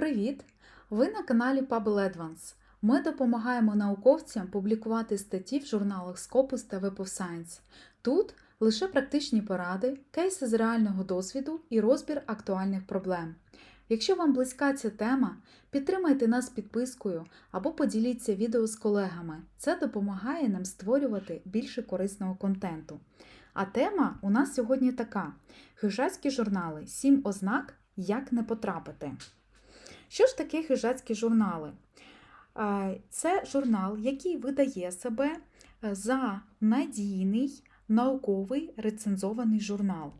Привіт! Ви на каналі Pubble Advance. Ми допомагаємо науковцям публікувати статті в журналах Scopus та Web of Science. Тут лише практичні поради, кейси з реального досвіду і розбір актуальних проблем. Якщо вам близька ця тема, підтримайте нас підпискою або поділіться відео з колегами. Це допомагає нам створювати більше корисного контенту. А тема у нас сьогодні така: хижацькі журнали 7 ознак, як не потрапити. Що ж таке хижацькі журнали? Це журнал, який видає себе е, за надійний науковий рецензований журнал.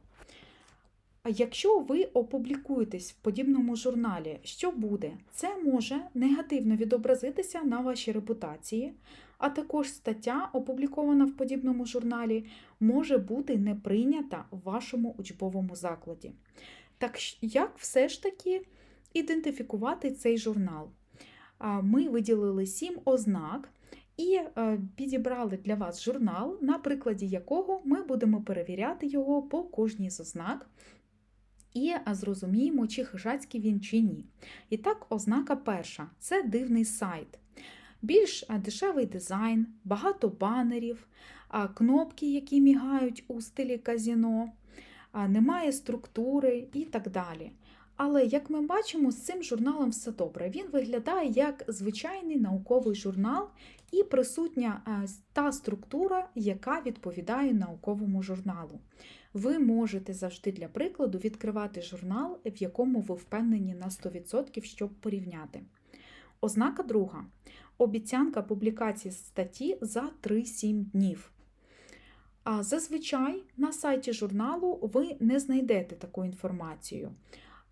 Якщо ви опублікуєтесь в подібному журналі, що буде? Це може негативно відобразитися на вашій репутації, а також стаття, опублікована в подібному журналі, може бути не прийнята в вашому учбовому закладі. Так як все ж таки ідентифікувати цей журнал? Ми виділили сім ознак і е, підібрали для вас журнал, на прикладі якого ми будемо перевіряти його по кожній з ознак і зрозуміємо, чи хижацький він чи ні. І так, ознака перша це дивний сайт. Більш дешевий дизайн, багато банерів, кнопки, які мігають у стилі казіно, немає структури і так далі. Але, як ми бачимо, з цим журналом все добре. Він виглядає як звичайний науковий журнал і присутня та структура, яка відповідає науковому журналу. Ви можете завжди для прикладу відкривати журнал, в якому ви впевнені на 100%, щоб порівняти. Ознака друга. Обіцянка публікації статті за 3-7 днів. А зазвичай на сайті журналу ви не знайдете таку інформацію.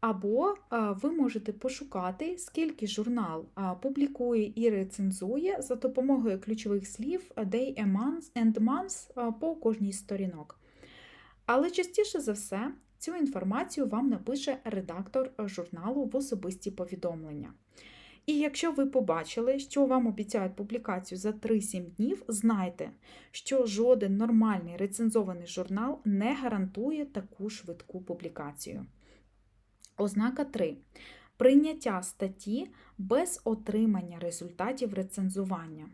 Або а, ви можете пошукати, скільки журнал а, публікує і рецензує за допомогою ключових слів day a month and months а, по кожній з сторінок. Але частіше за все цю інформацію вам напише редактор журналу в особисті повідомлення. І якщо ви побачили, що вам обіцяють публікацію за 3-7 днів, знайте, що жоден нормальний рецензований журнал не гарантує таку швидку публікацію. Ознака 3. Прийняття статті без отримання результатів рецензування.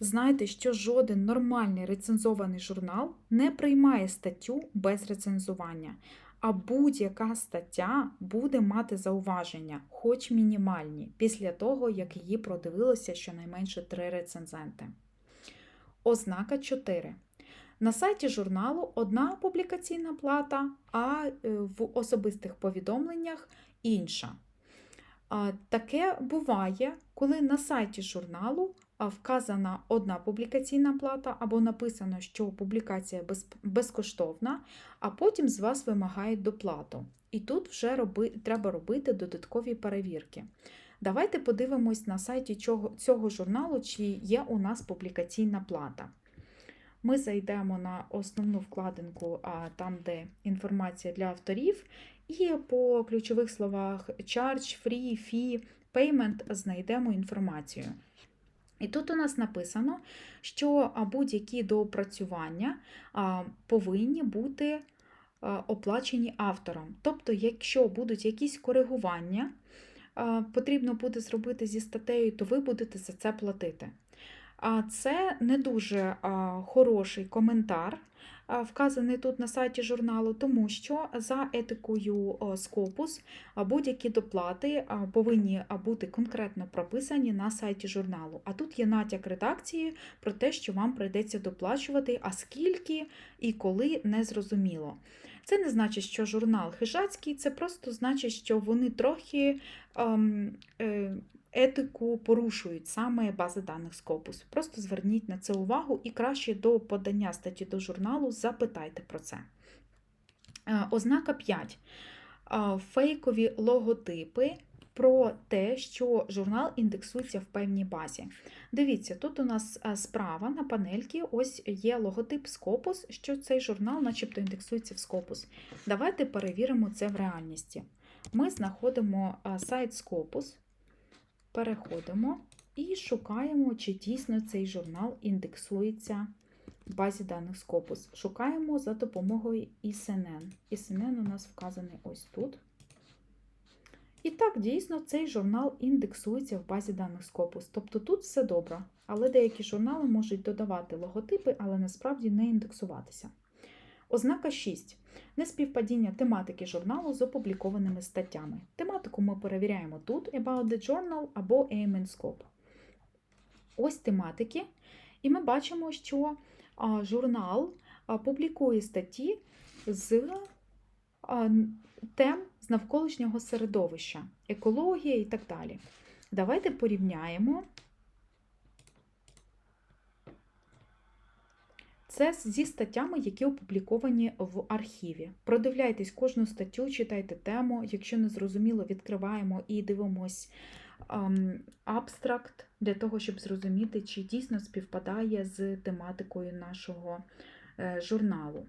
Знайте, що жоден нормальний рецензований журнал не приймає статтю без рецензування, а будь-яка стаття буде мати зауваження, хоч мінімальні, після того, як її продивилося щонайменше три рецензенти. Ознака 4. На сайті журналу одна публікаційна плата, а е, в особистих повідомленнях інша. Таке буває, коли на сайті журналу вказана одна публікаційна плата або написано, що публікація безкоштовна, а потім з вас вимагають доплату. І тут вже роби, треба робити додаткові перевірки. Давайте подивимось на сайті цього, цього журналу, чи є у нас публікаційна плата. Ми зайдемо на основну вкладинку, там, де інформація для авторів, і по ключових словах charge, free, fee, payment знайдемо інформацію. І тут у нас написано, що будь-які доопрацювання повинні бути оплачені автором. Тобто, якщо будуть якісь коригування, потрібно буде зробити зі статтею, то ви будете за це платити. А Це не дуже хороший коментар, вказаний тут на сайті журналу, тому що за етикою а, будь-які доплати повинні бути конкретно прописані на сайті журналу. А тут є натяк редакції про те, що вам прийдеться доплачувати, а скільки і коли не зрозуміло. Це не значить, що журнал хижацький, це просто значить, що вони трохи ем, е, етику порушують саме бази даних Scopus. Просто зверніть на це увагу і краще до подання статті до журналу запитайте про це. Е, Ознака 5. Е, Фейкові логотипи про те, що журнал індексується в певній базі. Дивіться, тут у нас е, справа на панельці ось є логотип Scopus, що цей журнал начебто індексується в Scopus. Давайте перевіримо це в реальності. Ми знаходимо сайт Scopus, переходимо і шукаємо, чи дійсно цей журнал індексується в базі даних Scopus. Шукаємо за допомогою ISNN. ISNN у нас вказаний ось тут. І так, дійсно, цей журнал індексується в базі даних Scopus. Тобто тут все добре, але деякі журнали можуть додавати логотипи, але насправді не індексуватися. Ознака 6. Неспівпадіння тематики журналу з опублікованими статтями. Тематику ми перевіряємо тут About the Journal або Aim and Scope. Ось тематики. І ми бачимо, що журнал публікує статті з тем з навколишнього середовища, екологія і так далі. Давайте порівняємо. Це зі статтями, які опубліковані в архіві. Продивляйтесь кожну статтю, читайте тему. Якщо не зрозуміло, відкриваємо і дивимось ем, абстракт для того, щоб зрозуміти, чи дійсно співпадає з тематикою нашого е, журналу.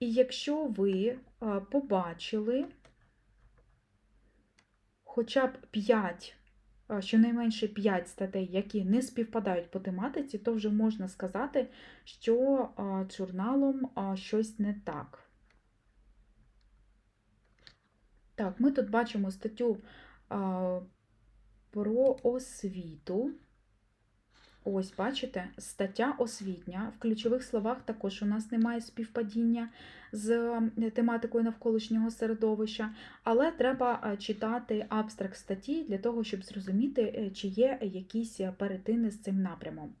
І якщо ви е, побачили хоча б 5, е, щонайменше 5 статей, які не співпадають по тематиці, то вже можна сказати, що е, журналом е, щось не так. Так, ми тут бачимо статтю е, про освіту. Ось, бачите, стаття освітня. В ключових словах також у нас немає співпадіння з е, тематикою навколишнього середовища, але треба е, читати абстракт статті для того, щоб зрозуміти, е, чи є якісь перетини з цим напрямом.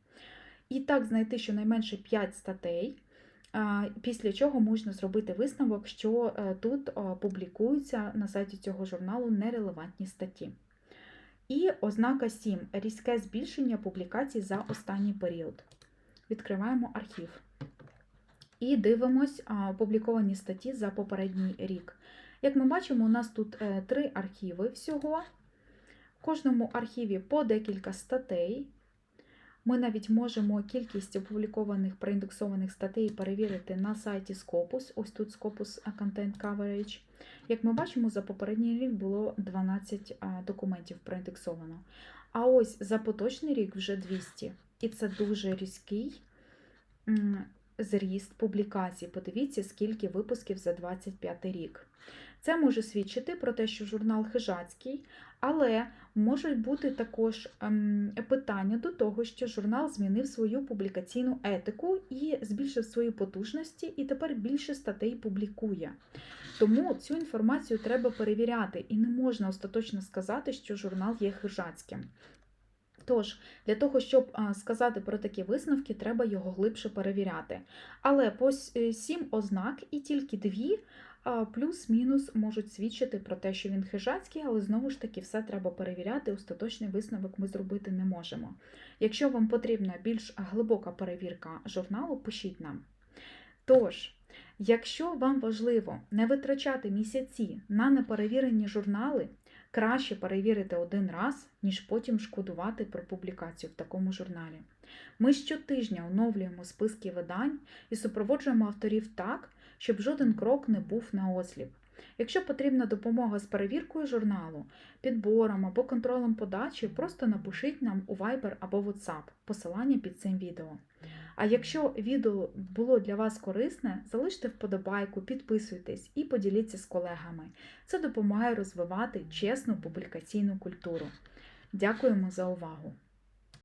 І так знайти щонайменше 5 статей, після чого можна зробити висновок, що тут публікуються на сайті цього журналу нерелевантні статті. І ознака 7. Різке збільшення публікацій за останній період. Відкриваємо архів. І дивимось опубліковані статті за попередній рік. Як ми бачимо, у нас тут е, три архіви всього. В кожному архіві по декілька статей. Ми навіть можемо кількість опублікованих проіндексованих статей перевірити на сайті Scopus. Ось тут Scopus Content Coverage. Як ми бачимо, за попередній рік було 12 а, документів проіндексовано. А ось за поточний рік вже 200. І це дуже різкий зріст публікацій. Подивіться, скільки випусків за 25 рік. Це може свідчити про те, що журнал хижацький, але можуть бути також ем, питання до того, що журнал змінив свою публікаційну етику і збільшив свої потужності, і тепер більше статей публікує. Тому цю інформацію треба перевіряти, і не можна остаточно сказати, що журнал є хижацьким. Тож, для того, щоб сказати про такі висновки, треба його глибше перевіряти. Але по е, сім ознак і тільки дві плюс-мінус можуть свідчити про те, що він хижацький, але знову ж таки все треба перевіряти. Остаточний висновок ми зробити не можемо. Якщо вам потрібна більш глибока перевірка журналу, пишіть нам. Тож, якщо вам важливо не витрачати місяці на неперевірені журнали, краще перевірити один раз, ніж потім шкодувати про публікацію в такому журналі. Ми щотижня оновлюємо списки видань і супроводжуємо авторів так, щоб жоден крок не був на осліп. Якщо потрібна допомога з перевіркою журналу, підбором або контролем подачі, просто напишіть нам у Viber або WhatsApp, посилання під цим відео. А якщо відео було для вас корисне, залиште вподобайку, підписуйтесь і поділіться з колегами. Це допомагає розвивати чесну публікаційну культуру. Дякуємо за увагу!